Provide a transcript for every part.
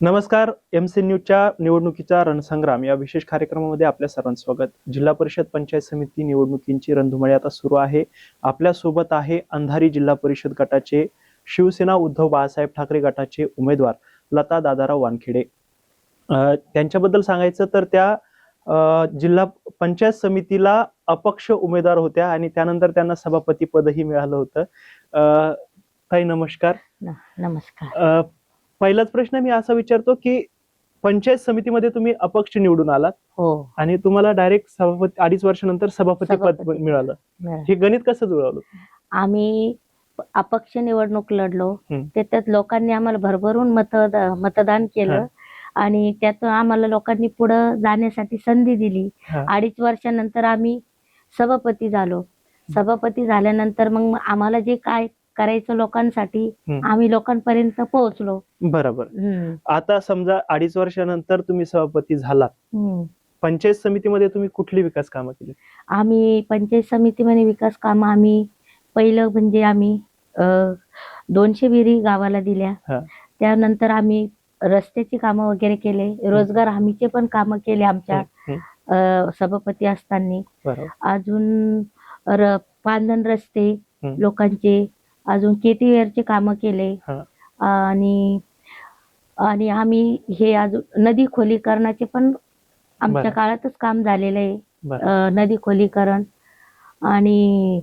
नमस्कार M C न्यूजच्या निवडणुकीचा रणसंग्राम या विशेष कार्यक्रमामध्ये आपल्या सर्वांचं स्वागत. जिल्हा परिषद पंचायत समिती निवडणुकींची रणधुमाळी आता सुरू आहे. आपल्यासोबत आहे अंधारी जिल्हा परिषद गटाचे शिवसेना उद्धव बाळासाहेब ठाकरे गटाचे उमेदवार लता दादाराव वानखेडे. अं, त्यांच्याबद्दल सांगायचं तर त्या जिल्हा पंचायत समितीला अपक्ष उमेदवार होत्या आणि त्यानंतर त्यांना सभापती पदही मिळालं होतं. अं, ताई नमस्कार. नमस्कार. अ, पहिलाच प्रश्न मी असा विचारतो की पंचायत समितीमध्ये तुम्ही अपक्ष निवडून आलात हो आणि तुम्हाला डायरेक्ट सभापती अडीच वर्षानंतर सभापती पद सभापती. मिळालं. हे गणित कसं जुळवलं आम्ही अपक्ष निवडणूक लढलो हम्म. त्याच्यात लोकांनी आम्हाला भरभरून मत मतदान केलं हा. आणि त्यातून आम्हाला लोकांनी पुढे जाण्यासाठी संधी दिली हा. अडीच वर्षानंतर आम्ही सभापती झालो सभापती झाल्यानंतर मग आम्हाला जे काय करायचं लोकांसाठी. आम्ही लोकांपर्यंत पोहोचलो. बरोबर. आता समजा अडीच वर्षानंतर तुम्ही सभापती झालात. हम्म. पंचायत समितीमध्ये तुम्ही कुठली विकास कामं केली? आम्ही पंचायत समितीमध्ये विकास कामं आम्ही पहिलं म्हणजे आम्ही दोनशे विहिरी गावाला दिल्या. त्यानंतर आम्ही रस्त्याची कामं वगैरे केले. रोजगार हमीचे पण कामं केले आमच्या सभापती असताना. अजून पांधन रस्ते. लोकांचे अजून केटीवेअरचे कामं केले हा. आणि आणि आम्ही हे अजून नदी खोलीकरणाचे पण आमच्या बरं. काळातच काम झालेलं आहे बरं अ, नदी खोलीकरण आणि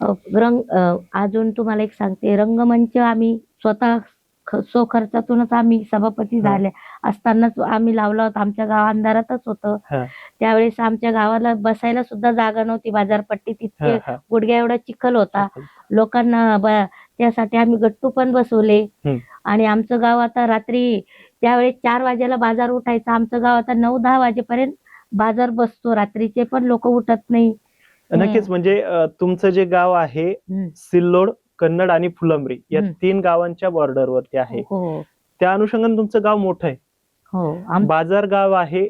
अ, रंग अ, अजून तुम्हाला एक सांगते रंगमंच आम्ही स्वतः ख- सो खर्चातूनच आम्ही सभापती हा. झाले असतानाच आम्ही लावला होता आमच्या गाव अंधारातच होतं हा. त्यावेळेस आमच्या गावाला बसायला सुद्धा जागा नव्हती बाजारपट्टीत हा, इतके हा. गुडघ्या एवढा चिखल होता लोकांना त्यासाठी आम्ही गट्टू पण बसवले. आणि आमचं गाव आता रात्री त्यावेळेस चार वाजेला बाजार उठायचा. आमचं गाव आता नऊ दहा वाजेपर्यंत बाजार बसतो. रात्रीचे पण लोक उठत नाही. नक्कीच. म्हणजे तुमचं जे गाव आहे. सिल्लोड कन्नड आणि फुलंब्री या. तीन गावांच्या बॉर्डरवरती आहे. हो त्या अनुषंगाने तुमचं गाव मोठं आहे. हो बाजार गाव आहे.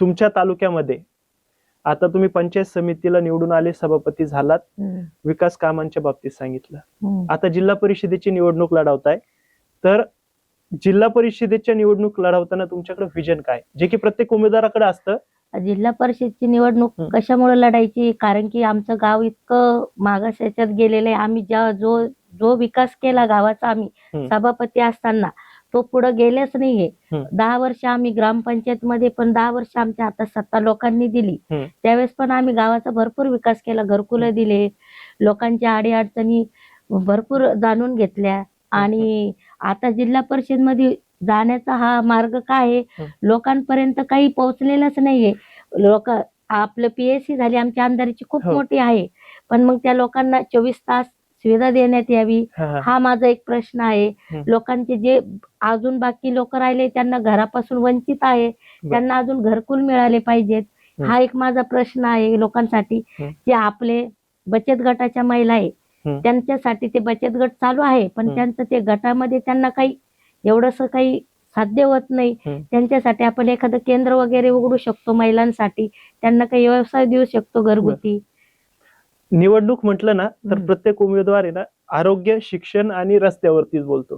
तुमच्या तालुक्यामध्ये. आता तुम्ही पंचायत समितीला निवडून आले सभापती झालात. विकास कामांच्या बाबतीत सांगितलं. आता जिल्हा परिषदेची निवडणूक लढवताय तर जिल्हा परिषदेच्या निवडणूक लढवताना तुमच्याकडे विजन काय जे की प्रत्येक उमेदवाराकडे असतं जिल्हा परिषदची निवडणूक. कशामुळे लढायची कारण की आमचं गाव इतकं मागास याच्यात गेलेलं आहे आम्ही ज्या जो जो विकास केला गावाचा आम्ही. सभापती असताना तो पुढे गेलेच नाहीये. दहा वर्ष आम्ही ग्रामपंचायत मध्ये पण दहा वर्ष आमच्या हातात सत्ता लोकांनी दिली. त्यावेळेस पण आम्ही गावाचा भरपूर विकास केला घरकुलं दिले लोकांच्या अडीअडचणी भरपूर जाणून घेतल्या आणि आता जिल्हा परिषदमध्ये जाण्याचा हा मार्ग काय आहे. लोकांपर्यंत काही पोहोचलेलंच नाहीये लोक आपलं पीएससी झाली आमच्या आमदारीची खूप हो. मोठी आहे पण मग त्या लोकांना चोवीस तास सुविधा देण्यात यावी हा, माझा एक प्रश्न आहे. लोकांचे जे अजून बाकी लोक राहिले त्यांना घरापासून वंचित आहे त्यांना अजून घरकुल मिळाले पाहिजेत हं. एक माझा प्रश्न आहे लोकांसाठी. जे आपले बचत गटाच्या महिला आहे. त्यांच्यासाठी ते बचत गट चालू आहे पण. त्यांचं ते गटामध्ये त्यांना काही एवढस काही साध्य होत नाही. त्यांच्यासाठी आपण एखादं केंद्र वगैरे उघडू शकतो महिलांसाठी त्यांना काही व्यवसाय देऊ शकतो घरगुती निवडणूक म्हटलं ना तर. प्रत्येक उमेदवार आहे ना आरोग्य शिक्षण आणि रस्त्यावरतीच बोलतो.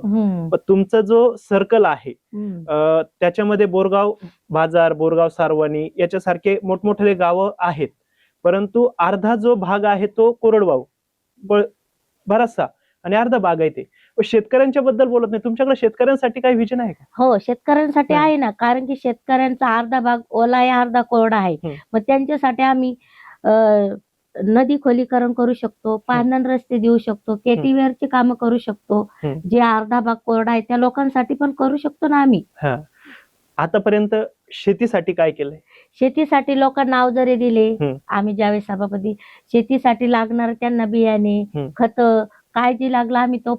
पण तुमचा जो सर्कल आहे त्याच्यामध्ये बोरगाव बाजार बोरगाव सारवानी याच्यासारखे मोठमोठे गावं आहेत परंतु अर्धा जो भाग आहे तो कोरडवाहू ब- बराचसा आणि अर्धा भाग आहे ते शेतकऱ्यांच्या बद्दल बोलत नाही तुमच्याकडे शेतकऱ्यांसाठी काही विजन आहे का हो शेतकऱ्यांसाठी. आहे ना कारण की शेतकऱ्यांचा अर्धा भाग ओला आहे अर्धा कोरडा आहे. मग त्यांच्यासाठी आम्ही नदी खोलीकरण करू शकतो पांधन रस्ते देऊ शकतो केटीवेअरची कामं करू शकतो. जे अर्धा भाग कोरडा आहे त्या लोकांसाठी पण करू शकतो ना आम्ही. आतापर्यंत शेतीसाठी काय केलंय? शेतीसाठी लोकांना अवजारे दिले. आम्ही ज्यावेळेस सभापती शेतीसाठी लागणार त्यांना बियाणे. खत काय जे लागलं आम्ही तो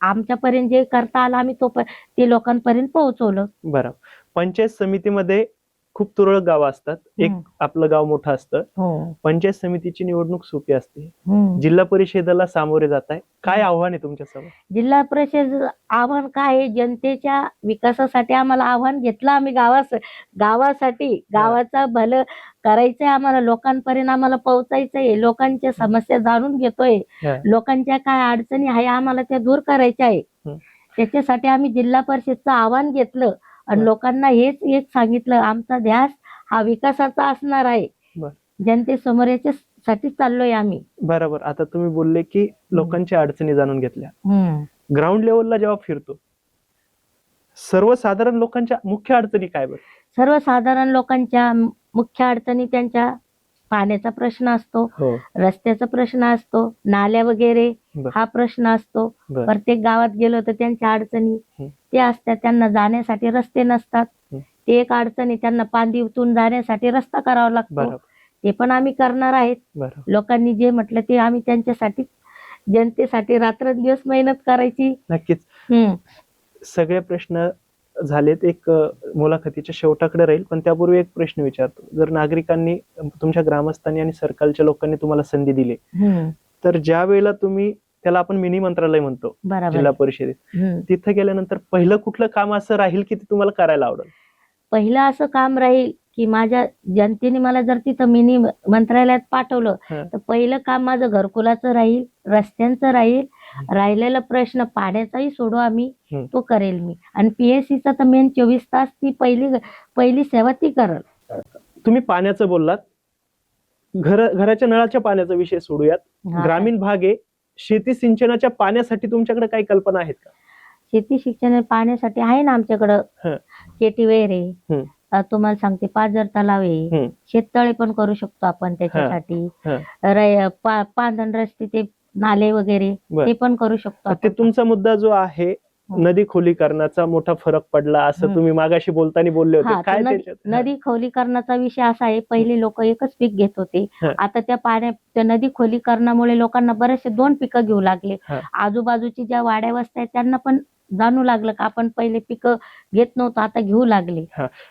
आमच्यापर्यंत जे करता आलं आम्ही तो ते लोकांपर्यंत पोहोचवलं. बरं. पंचायत समितीमध्ये खूप तुरळक गावं असतात. एक. आपलं गाव मोठं असतं. हो. पंचायत समितीची निवडणूक सोपी असते. जिल्हा परिषदेला सामोरे जात आहे. काय आव्हान आहे तुमच्यासमोर? जिल्हा परिषद आव्हान काय आहे? जनतेच्या विकासासाठी आम्हाला आव्हान घेतलं आम्ही गावास गावासाठी. गावाचा भलं करायचंय आम्हाला. लोकांपर्यंत आम्हाला पोहोचायचंय. लोकांच्या समस्या जाणून घेतोय. लोकांच्या काय अडचणी आहे आम्हाला त्या दूर करायच्या आहे. त्याच्यासाठी आम्ही जिल्हा परिषदचं आव्हान घेतलं. आणि. लोकांना हेच एक सांगितलं आमचा ध्यास हा विकासाचा असणार आहे. जनतेसमोर याच्यासाठी चाललोय आम्ही बरोबर आता तुम्ही बोलले की लोकांच्या अडचणी जाणून घेतल्या. ग्राउंड लेवलला जेव्हा फिरतो सर्वसाधारण लोकांच्या मुख्य अडचणी काय बरं सर्वसाधारण लोकांच्या मुख्य अडचणी त्यांच्या पाण्याचा प्रश्न असतो हो रस्त्याचा प्रश्न असतो नाल्या वगैरे बर. हा प्रश्न असतो बर. प्रत्येक गावात गेलो तर त्यांच्या अडचणी हं. ते असतात त्यांना जाण्यासाठी रस्ते नसतात हं. ते एक अडचणी त्यांना पांदिवतून जाण्यासाठी रस्ता करावा लागतो बरोबर ते पण आम्ही करणार आहेत बरोबर लोकांनी जे म्हटलं ते आम्ही त्यांच्यासाठी जनतेसाठी रात्रंदिवस मेहनत करायची नक्कीच हम्म. सगळे प्रश्न झालेत एक मुलाखतीच्या शेवटाकडे राहील पण त्यापूर्वी एक प्रश्न विचारतो जर नागरिकांनी तुमच्या ग्रामस्थांनी आणि सरकारच्या लोकांनी तुम्हाला संधी दिली. तर ज्या वेळेला तुम्ही त्याला आपण मिनी मंत्रालय म्हणतो जिल्हा. परिषदेत. तिथे गेल्यानंतर पहिलं कुठलं काम असं राहील की ते तुम्हाला करायला आवडेल पहिलं असं काम राहील की माझ्या जनतेने मला जर तिथं मिनी मंत्रालयात पाठवलं. तर पहिलं काम माझं घरकुलाचं राहील रस्त्यांचं राहील राहिलेला प्रश्न पाण्याचाही सोडू आम्ही. तो करेल मी. आणि पीएससीचा तर मेन चोवीस तास ती पहिली पहिली सेवा ती करल. तुम्ही पाण्याचं बोललात. घर घराच्या नळाच्या पाण्याचा विषय सोडूयात. ग्रामीण भाग आहे. शेती सिंचनाच्या पाण्यासाठी तुमच्याकडे काही कल्पना आहेत का? शेती शिक्षण पाण्यासाठी आहे ना आमच्याकडं. हं. केटीवेर आहे. हं. तुम्हाला सांगते पाझर तलाव आहे. शेततळे पण करू शकतो आपण त्याच्यासाठी. पांधन रस्ते ते नाले वगैरे. ते पण करू शकतो ते. तुमचा मुद्दा जो आहे हं. नदी खोलीकरणाचा मोठा फरक पडला असं. तुम्ही मागाशी बोलताना बोलले होते काय नदी खोलीकरणाचा विषय असा आहे पहिले लोक एकच पीक घेत होते. आता त्या पाण्या त्या नदी खोलीकरणामुळे लोकांना बरेचसे दोन पिकं घेऊ लागले. आजूबाजूची ज्या वाड्या वस्त्या आहेत त्यांना पण जाणू लागलं का आपण पहिले पिकं घेत नव्हतो आता घेऊ लागले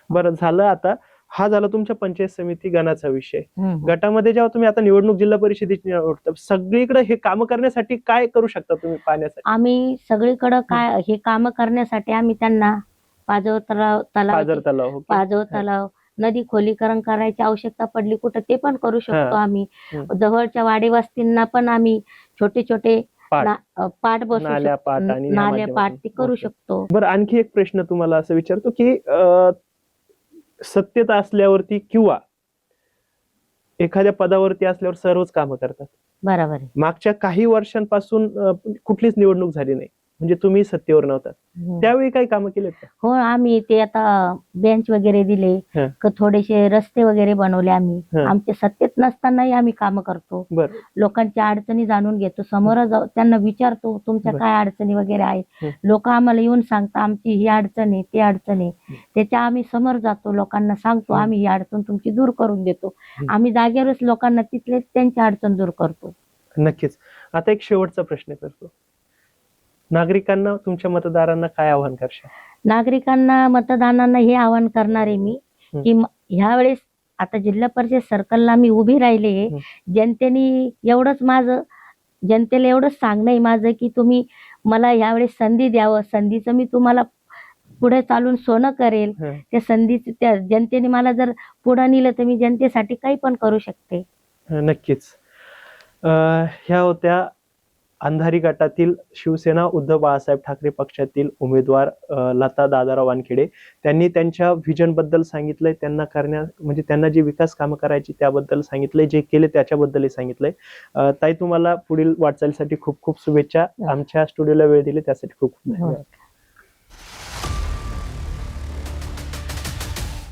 बरं झालं आता हा झाला तुमच्या पंचायत समिती गणाचा विषय. गटामध्ये जेव्हा तुम्ही आता निवडणूक जिल्हा परिषदेची निवडता सगळीकडे हे काम करण्यासाठी काय करू शकता तुम्ही पाण्यासाठी आम्ही सगळीकडं काय हे काम करण्यासाठी आम्ही त्यांना पाजव तलाव तलाव पाझर तलाव? पाजव तलाव नदी खोलीकरण करायची आवश्यकता पडली कुठं ते पण करू शकतो हा. आम्ही. जवळच्या वाडी वस्तींना पण आम्ही छोटे छोटे पाट. ना- अ, पाट बसू नाल्या शकतो पाट आणि या नाल्या पाट माध्यमातून. ते करू ओके. शकतो बरं आणखी एक प्रश्न तुम्हाला असं विचारतो की अं, सत्तेत असल्यावरती किंवा एखाद्या पदावरती असल्यावर सर्वच कामं करतात. बरोबर मागच्या काही वर्षांपासून कुठलीच निवडणूक झाली नाही. म्हणजे तुम्ही सत्तेवर नव्हतात हं. त्यावेळी काही कामं केलेत का हो आम्ही ते आता बेंच वगैरे दिले हं. क- थोडेसे रस्ते वगैरे बनवले आम्ही हं. आमच्या सत्तेत नसतानाही आम्ही काम करतो बरं लोकांच्या अडचणी जाणून घेतो समोर जाऊ त्यांना विचारतो तुमच्या बरं. काय अडचणी वगैरे हं. आहेत लोक आम्हाला येऊन सांगतात आमची ही अडचण आहे ती अडचण आहे त्याच्या आम्ही समोर जातो लोकांना सांगतो हं. आम्ही ही अडचण तुमची दूर करून देतो हं. आम्ही जागेवरच लोकांना तिथले त्यांची अडचण दूर करतो नक्कीच आता एक शेवटचा प्रश्न करतो नागरिकांना तुमच्या मतदारांना काय आव्हान करशाल नागरिकांना मतदानांना हे आवाहन करणार आहे मी. की म- ह्यावेळेस आता जिल्हा परिषद सर्कलला मी उभी राहिले. जनतेने एवढंच माझं जनतेला एवढंच सांगणं आहे माझं की तुम्ही मला यावेळेस संधी द्यावं संधीचं मी तुम्हाला पुढे चालून सोनं करेल. त्या संधीच त्या जनतेने मला जर पुढे नेलं तर मी जनतेसाठी काही पण करू शकते नक्कीच ह्या होत्या अंधारी गटातील शिवसेना उद्धव बाळासाहेब ठाकरे पक्षातील उमेदवार लता दादाराव वानखेडे. त्यांनी त्यांच्या व्हिजनबद्दल सांगितलंय त्यांना करण्या म्हणजे त्यांना जी विकास कामं करायची त्याबद्दल सांगितलंय जे केले त्याच्याबद्दलही सांगितलंय. ताई तुम्हाला पुढील वाटचालीसाठी खूप खूप शुभेच्छा. आमच्या स्टुडिओला वेळ दिली त्यासाठी खूप खूप धन्यवाद.